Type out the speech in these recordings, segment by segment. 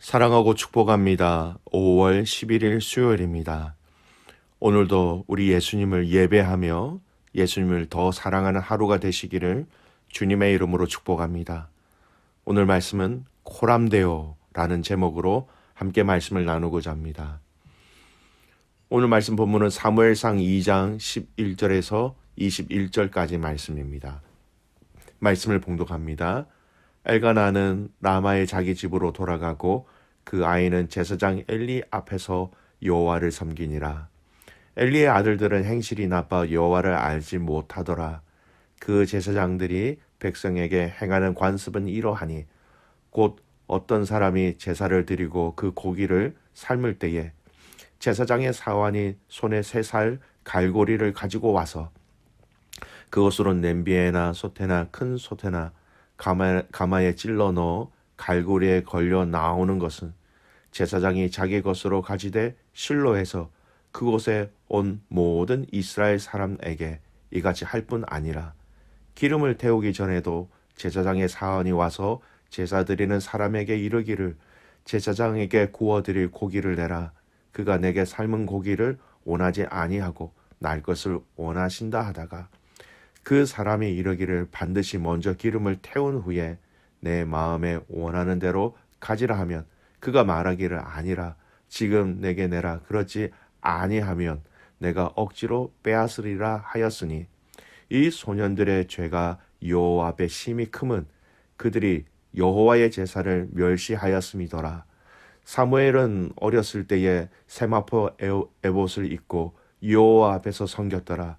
사랑하고 축복합니다. 5월 11일 수요일입니다. 오늘도 우리 예수님을 예배하며 예수님을 더 사랑하는 하루가 되시기를 주님의 이름으로 축복합니다. 오늘 말씀은 코람데오라는 제목으로 함께 말씀을 나누고자 합니다. 오늘 말씀 본문은 사무엘상 2장 11절에서 21절까지 말씀입니다. 말씀을 봉독합니다. 엘가나는 라마의 자기 집으로 돌아가고 그 아이는 제사장 엘리 앞에서 여호와를 섬기니라. 엘리의 아들들은 행실이 나빠 여호와를 알지 못하더라. 그 제사장들이 백성에게 행하는 관습은 이러하니 곧 어떤 사람이 제사를 드리고 그 고기를 삶을 때에 제사장의 사환이 손에 세 살 갈고리를 가지고 와서 그것으로 냄비에나 솥에나 큰 솥에나 가마, 가마에 찔러 넣어 갈고리에 걸려 나오는 것은 제사장이 자기 것으로 가지되 실로에서 그곳에 온 모든 이스라엘 사람에게 이같이 할 뿐 아니라 기름을 태우기 전에도 제사장의 사원이 와서 제사 드리는 사람에게 이르기를 제사장에게 구워 드릴 고기를 내라. 그가 내게 삶은 고기를 원하지 아니하고 날 것을 원하신다 하다가 그 사람이 이르기를 반드시 먼저 기름을 태운 후에 내 마음에 원하는 대로 가지라 하면 그가 말하기를 아니라 지금 내게 내라 그렇지 아니하면 내가 억지로 빼앗으리라 하였으니 이 소년들의 죄가 여호와 앞에 심히 크면 그들이 여호와의 제사를 멸시하였음이더라. 사무엘은 어렸을 때에 세마포 에봇을 입고 여호와 앞에서 섬겼더라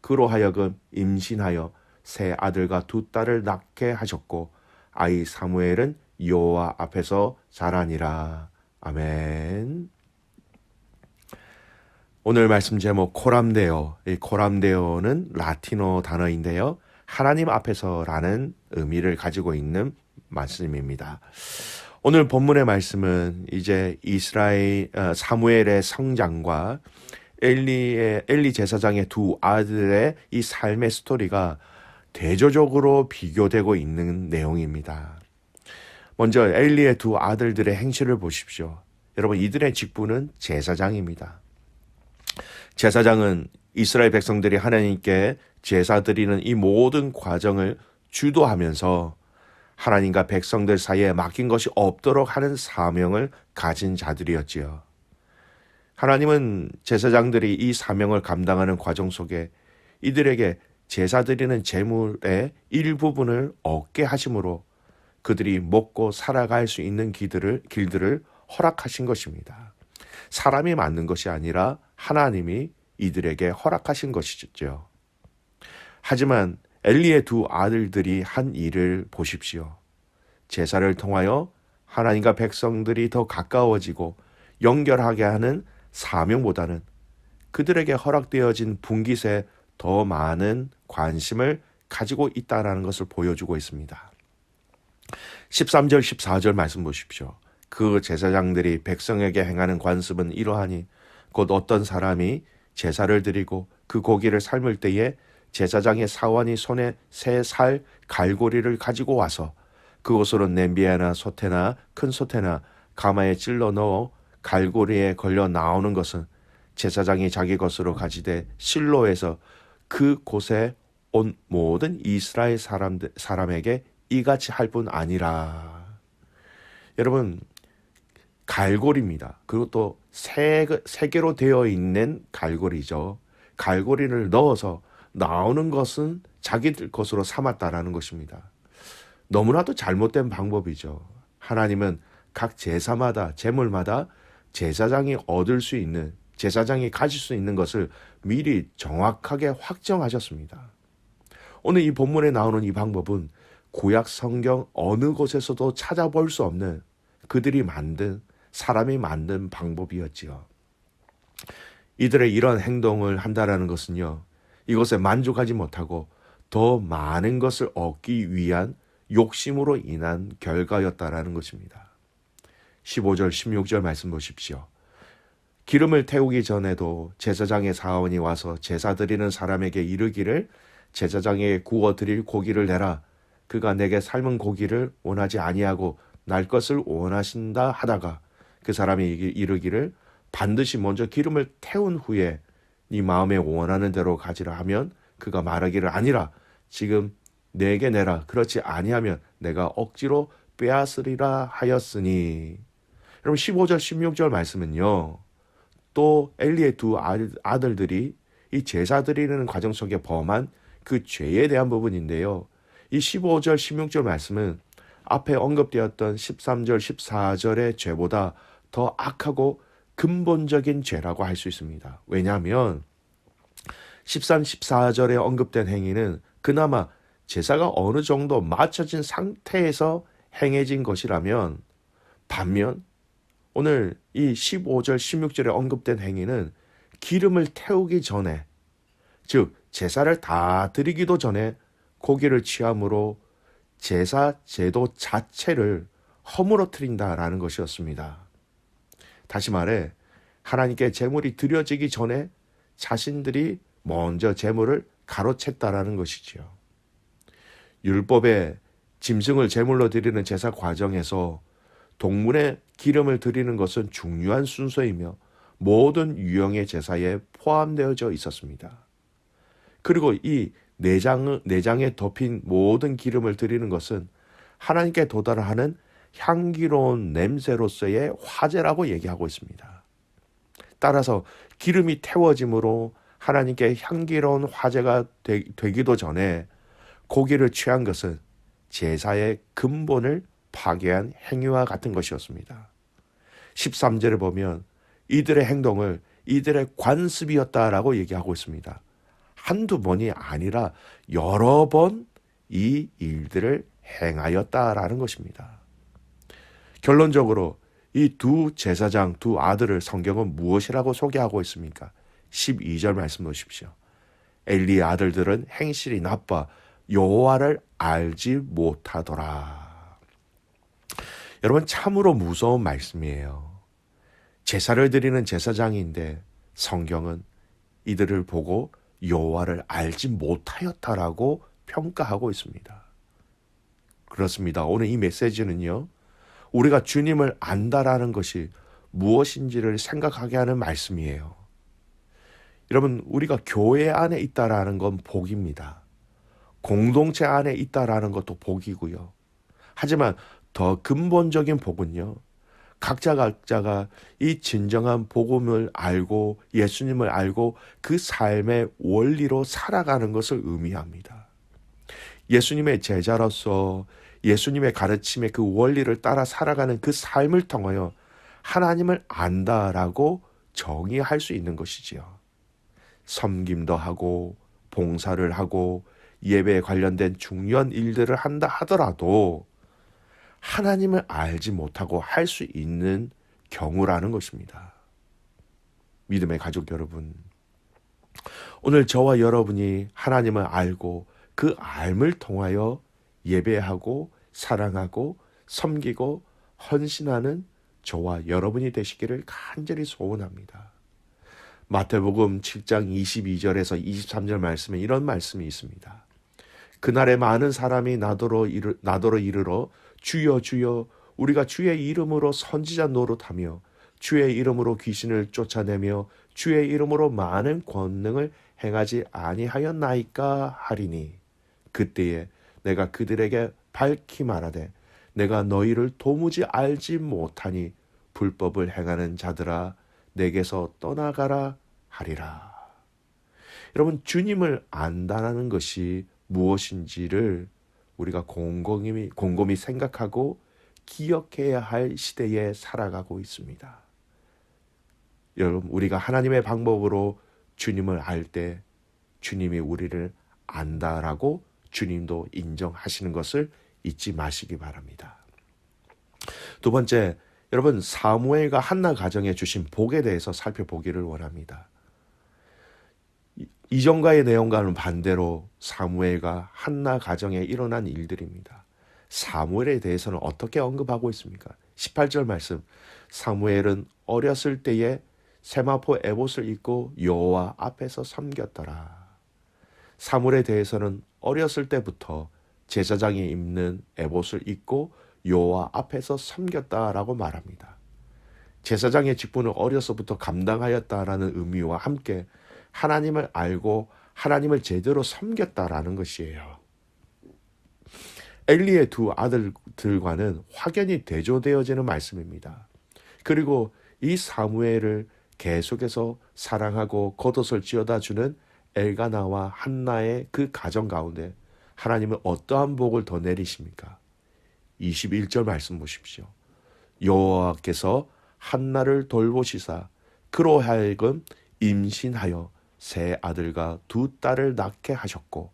그로 하여금 임신하여 새 아들과 두 딸을 낳게 하셨고 아이 사무엘은 여호와 앞에서 자라니라. 아멘. 오늘 말씀 제목 코람데오. 이 코람데오는 라틴어 단어인데요. 하나님 앞에서라는 의미를 가지고 있는 말씀입니다. 오늘 본문의 말씀은 이제 이스라엘 어, 사무엘의 성장과 엘리의 엘리 제사장의 두 아들의 이 삶의 스토리가 대조적으로 비교되고 있는 내용입니다. 먼저 엘리의 두 아들들의 행실을 보십시오. 여러분 이들의 직분은 제사장입니다. 제사장은 이스라엘 백성들이 하나님께 제사 드리는 이 모든 과정을 주도하면서 하나님과 백성들 사이에 맡긴 것이 없도록 하는 사명을 가진 자들이었지요. 하나님은 제사장들이 이 사명을 감당하는 과정 속에 이들에게 제사 드리는 재물의 일부분을 얻게 하심으로 그들이 먹고 살아갈 수 있는 길들을, 길들을 허락하신 것입니다. 사람이 만든 것이 아니라 하나님이 이들에게 허락하신 것이죠. 하지만 엘리의 두 아들들이 한 일을 보십시오. 제사를 통하여 하나님과 백성들이 더 가까워지고 연결하게 하는 사명보다는 그들에게 허락되어진 분깃에 더 많은 관심을 가지고 있다라는 것을 보여주고 있습니다. 13절 14절 말씀 보십시오. 그 제사장들이 백성에게 행하는 관습은 이러하니 곧 어떤 사람이 제사를 드리고 그 고기를 삶을 때에 제사장의 사원이 손에 세살 갈고리를 가지고 와서 그곳으로 냄비에나 솥에나 큰 솥에나 가마에 찔러 넣어 갈고리에 걸려 나오는 것은 제사장이 자기 것으로 가지되 실로에서 그 곳에 온 모든 이스라엘 사람들, 사람에게 이같이 할 뿐 아니라. 여러분, 갈고리입니다. 그리고 세, 세 개로 되어 있는 갈고리죠. 갈고리를 넣어서 나오는 것은 자기들 것으로 삼았다라는 것입니다. 너무나도 잘못된 방법이죠. 하나님은 각 제사마다, 제물마다 제사장이 얻을 수 있는 제사장이 가질 수 있는 것을 미리 정확하게 확정하셨습니다. 오늘 이 본문에 나오는 이 방법은 구약 성경 어느 곳에서도 찾아볼 수 없는 그들이 만든 사람이 만든 방법이었지요. 이들의 이런 행동을 한다라는 것은요, 이것에 만족하지 못하고 더 많은 것을 얻기 위한 욕심으로 인한 결과였다라는 것입니다. 15절, 16절 말씀 보십시오. 기름을 태우기 전에도 제사장의 사원이 와서 제사 드리는 사람에게 이르기를 제사장에게 구워 드릴 고기를 내라. 그가 내게 삶은 고기를 원하지 아니하고 날 것을 원하신다 하다가 그 사람이 이르기를 반드시 먼저 기름을 태운 후에 네 마음에 원하는 대로 가지라 하면 그가 말하기를 아니라 지금 내게 내라 그렇지 아니하면 내가 억지로 빼앗으리라 하였으니 여러분 15절 16절 말씀은요. 또 엘리의 두 아들들이 이 제사 드리는 과정 속에 범한 그 죄에 대한 부분인데요. 이 15절 16절 말씀은 앞에 언급되었던 13절 14절의 죄보다 더 악하고 근본적인 죄라고 할 수 있습니다. 왜냐하면 13, 14절에 언급된 행위는 그나마 제사가 어느 정도 맞춰진 상태에서 행해진 것이라면 반면 오늘 이 15절, 16절에 언급된 행위는 기름을 태우기 전에 즉 제사를 다 드리기도 전에 고기를 취함으로 제사 제도 자체를 허물어뜨린다라는 것이었습니다. 다시 말해 하나님께 제물이 드려지기 전에 자신들이 먼저 제물을 가로챘다라는 것이지요. 율법의 짐승을 제물로 드리는 제사 과정에서 동물의 기름을 드리는 것은 중요한 순서이며 모든 유형의 제사에 포함되어져 있었습니다. 그리고 이 내장, 내장에 덮인 모든 기름을 드리는 것은 하나님께 도달하는 향기로운 냄새로서의 화제라고 얘기하고 있습니다. 따라서 기름이 태워짐으로 하나님께 향기로운 화제가 되, 기도 전에 고기를 취한 것은 제사의 근본을 파괴한 행위와 같은 것이었습니다. 13절에 보면 이들의 행동을 이들의 관습이었다라고 얘기하고 있습니다. 한두 번이 아니라 여러 번 이 일들을 행하였다라는 것입니다. 결론적으로 이 두 제사장 두 아들을 성경은 무엇이라고 소개하고 있습니까? 12절 말씀 보십시오. 엘리의 아들들은 행실이 나빠 여호와를 알지 못하더라. 여러분 참으로 무서운 말씀이에요. 제사를 드리는 제사장인데 성경은 이들을 보고 여호와를 알지 못하였다라고 평가하고 있습니다. 그렇습니다. 오늘 이 메시지는요. 우리가 주님을 안다라는 것이 무엇인지를 생각하게 하는 말씀이에요. 여러분, 우리가 교회 안에 있다라는 건 복입니다. 공동체 안에 있다라는 것도 복이고요. 하지만 더 근본적인 복은요. 각자 각자가 이 진정한 복음을 알고 예수님을 알고 그 삶의 원리로 살아가는 것을 의미합니다. 예수님의 제자로서 예수님의 가르침의 그 원리를 따라 살아가는 그 삶을 통하여 하나님을 안다라고 정의할 수 있는 것이지요. 섬김도 하고 봉사를 하고 예배에 관련된 중요한 일들을 한다 하더라도 하나님을 알지 못하고 할 수 있는 경우라는 것입니다. 믿음의 가족 여러분, 오늘 저와 여러분이 하나님을 알고 그 알을 통하여 예배하고 사랑하고 섬기고 헌신하는 저와 여러분이 되시기를 간절히 소원합니다. 마태복음 7장 22절에서 23절 말씀에 이런 말씀이 있습니다. 그날에 많은 사람이 나더러, 이르, 나더러 이르러 주여 주여 우리가 주의 이름으로 선지자 노릇하며 주의 이름으로 귀신을 쫓아내며 주의 이름으로 많은 권능을 행하지 아니하였나이까 하리니 그때에 내가 그들에게 밝히 말하되 내가 너희를 도무지 알지 못하니 불법을 행하는 자들아 내게서 떠나가라 하리라. 여러분 주님을 안다라는 것이 무엇인지를 우리가 곰곰이, 곰곰이 생각하고 기억해야 할 시대에 살아가고 있습니다. 여러분, 우리가 하나님의 방법으로 주님을 알 때 주님이 우리를 안다라고 주님도 인정하시는 것을 잊지 마시기 바랍니다. 두 번째, 여러분 사무엘과 한나 가정에 주신 복에 대해서 살펴보기를 원합니다. 이- 이전과의 내용과는 반대로 사무엘과 한나 가정에 일어난 일들입니다. 사무엘에 대해서는 어떻게 언급하고 있습니까? 18절 말씀. 사무엘은 어렸을 때에 세마포 에봇을 입고 여호와 앞에서 섬겼더라. 사무엘에 대해서는 어렸을 때부터 제사장이 입는 에봇을 입고 여호와 앞에서 섬겼다라고 말합니다. 제사장의 직분을 어려서부터 감당하였다라는 의미와 함께 하나님을 알고 하나님을 제대로 섬겼다라는 것이에요. 엘리의 두 아들들과는 확연히 대조되어지는 말씀입니다. 그리고 이 사무엘을 계속해서 사랑하고 겉옷을 쥐어다 주는 엘가나와 한나의 그 가정 가운데 하나님은 어떠한 복을 더 내리십니까? 21절 말씀 보십시오. 여호와께서 한나를 돌보시사 그로 하여금 임신하여 세 아들과 두 딸을 낳게 하셨고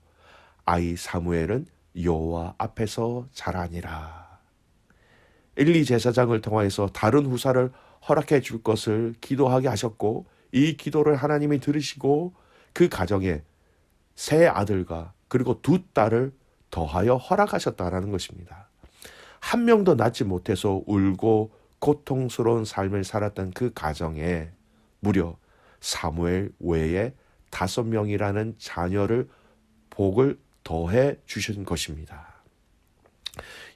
아이 사무엘은 여호와 앞에서 자라니라. 엘리 제사장을 통하여서 다른 후사를 허락해 줄 것을 기도하게 하셨고 이 기도를 하나님이 들으시고 그 가정에 세 아들과 그리고 두 딸을 더하여 허락하셨다라는 것입니다. 한 명도 낳지 못해서 울고 고통스러운 삶을 살았던 그 가정에 무려 사무엘 외에 다섯 명이라는 자녀를 복을 더해 주신 것입니다.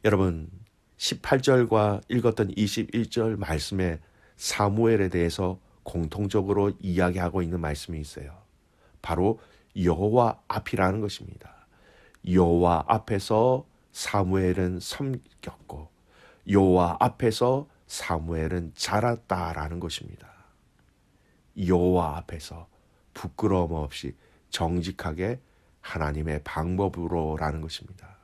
여러분 18절과 읽었던 21절 말씀에 사무엘에 대해서 공통적으로 이야기하고 있는 말씀이 있어요. 바로 여호와 앞이라는 것입니다. 여호와 앞에서 사무엘은 섬겼고 여호와 앞에서 사무엘은 자랐다라는 것입니다. 여호와 앞에서 부끄러움 없이 정직하게 하나님의 방법으로라는 것입니다.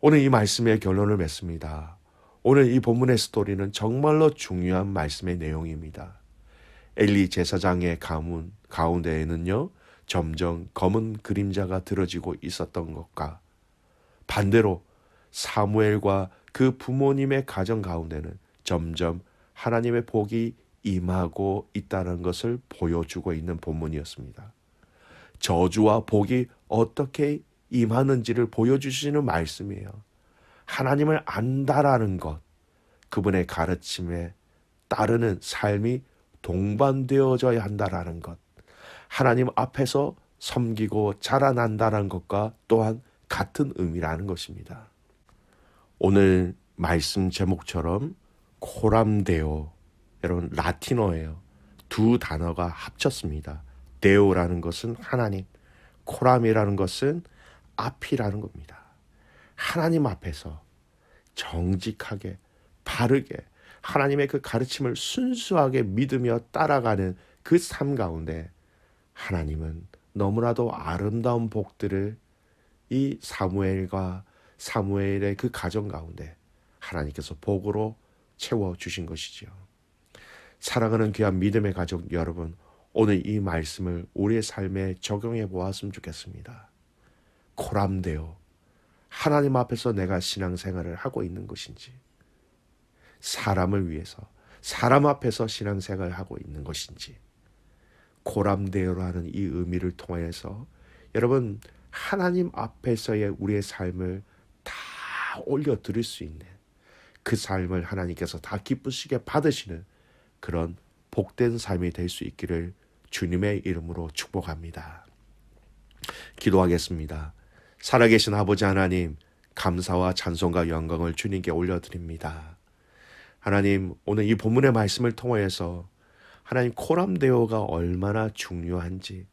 오늘 이 말씀의 결론을 맺습니다. 오늘 이 본문의 스토리는 정말로 중요한 말씀의 내용입니다. 엘리 제사장의 가문 가운데에는요 점점 검은 그림자가 들어지고 있었던 것과 반대로 사무엘과 그 부모님의 가정 가운데는 점점 하나님의 복이 임하고 있다는 것을 보여주고 있는 본문이었습니다. 저주와 복이 어떻게 임하는지를 보여주시는 말씀이에요. 하나님을 안다라는 것, 그분의 가르침에 따르는 삶이 동반되어져야 한다라는 것, 하나님 앞에서 섬기고 자라난다는 것과 또한 같은 의미라는 것입니다. 오늘 말씀 제목처럼 코람데오, 여러분 라틴어예요. 두 단어가 합쳤습니다. 데오라는 것은 하나님, 코람이라는 것은 앞이라는 겁니다. 하나님 앞에서 정직하게 바르게 하나님의 그 가르침을 순수하게 믿으며 따라가는 그 삶 가운데 하나님은 너무나도 아름다운 복들을 이 사무엘과 사무엘의 그 가정 가운데 하나님께서 복으로 채워 주신 것이지요. 사랑하는 귀한 믿음의 가족 여러분, 오늘 이 말씀을 우리의 삶에 적용해 보았으면 좋겠습니다. 코람되어 하나님 앞에서 내가 신앙생활을 하고 있는 것인지, 사람을 위해서 사람 앞에서 신앙생활을 하고 있는 것인지, 고람되어라는 이 의미를 통하여서 여러분 하나님 앞에서의 우리의 삶을 다 올려 드릴 수 있는 그 삶을 하나님께서 다 기쁘시게 받으시는 그런 복된 삶이 될 수 있기를 주님의 이름으로 축복합니다. 기도하겠습니다. 살아계신 아버지 하나님, 감사와 찬송과 영광을 주님께 올려드립니다. 하나님, 오늘 이 본문의 말씀을 통하여서 하나님 코람데오가 얼마나 중요한지,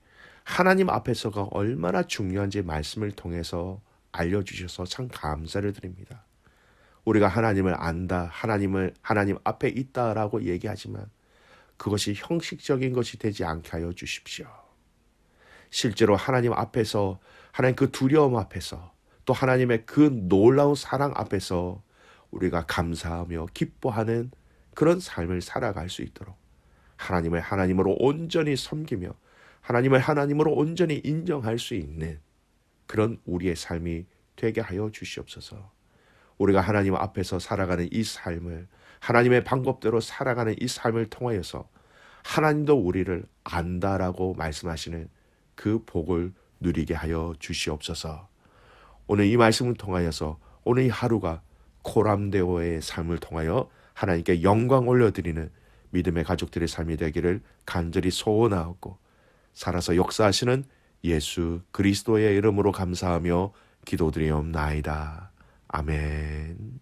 하나님 앞에서가 얼마나 중요한지 말씀을 통해서 알려주셔서 참 감사를 드립니다. 우리가 하나님을 안다, 하나님을 하나님 앞에 있다라고 얘기하지만 그것이 형식적인 것이 되지 않게 하여 주십시오. 실제로 하나님 앞에서 하나님 그 두려움 앞에서 또 하나님의 그 놀라운 사랑 앞에서 우리가 감사하며 기뻐하는 그런 삶을 살아갈 수 있도록 하나님을 하나님으로 온전히 섬기며 하나님을 하나님으로 온전히 인정할 수 있는 그런 우리의 삶이 되게 하여 주시옵소서. 우리가 하나님 앞에서 살아가는 이 삶을 하나님의 방법대로 살아가는 이 삶을 통하여서 하나님도 우리를 안다라고 말씀하시는 그 복을 누리게 하여 주시옵소서. 오늘 이 말씀을 통하여서 오늘 이 하루가 코람데오의 삶을 통하여 하나님께 영광 올려드리는 믿음의 가족들의 삶이 되기를 간절히 소원하고 살아서 역사하시는 예수 그리스도의 이름으로 감사하며 기도드리옵나이다. 아멘.